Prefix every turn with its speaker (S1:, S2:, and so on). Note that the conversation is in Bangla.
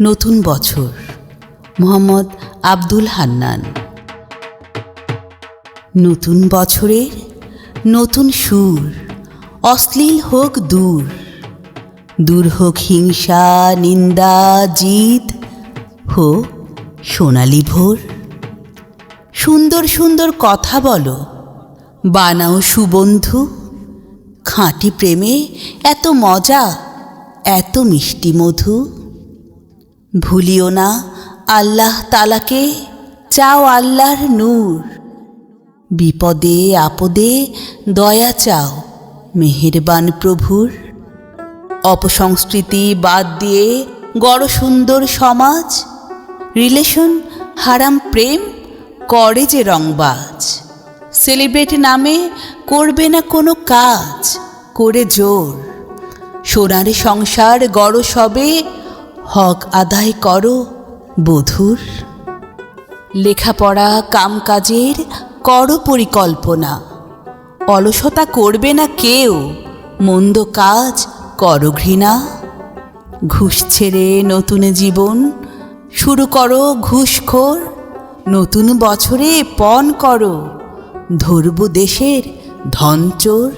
S1: নতুন বছর। মোহাম্মদ আব্দুল হান্নান। নতুন বছরের নতুন সুর, অশ্লীল হোক দূর। দূর হোক হিংসা, নিন্দা, জিদ, হোক সোনালি ভোর। সুন্দর সুন্দর কথা বলো, বানাও সুবন্ধু। খাঁটি প্রেমে এত মজা, এত মিষ্টি মধু। ভুলিও না আল্লাহ তালাকে চাও আল্লাহর নূর। বিপদে, আপদে দয়া চাও মেহেরবান প্রভুর। অপসংস্কৃতি বাদ দিয়ে গড় সুন্দর সমাজ, রিলেশন হারাম প্রেম করে যে রংবাজ। সেলিব্রেট নামে করবে না কোনো কাজ, করে জোর। সোনার সংসার গড় সবে হক আদায় করো, বধুর। লেখাপড়া, কামকাজের করো পরিকল্পনা। অলসতা করবে না কেউ, মন্দ কাজ করো ঘৃণা। ঘুষ ছেড়ে নতুন জীবন শুরু করো ঘুষখোর। নতুন বছরে পণ করো, ধরব দেশের ধনচোর।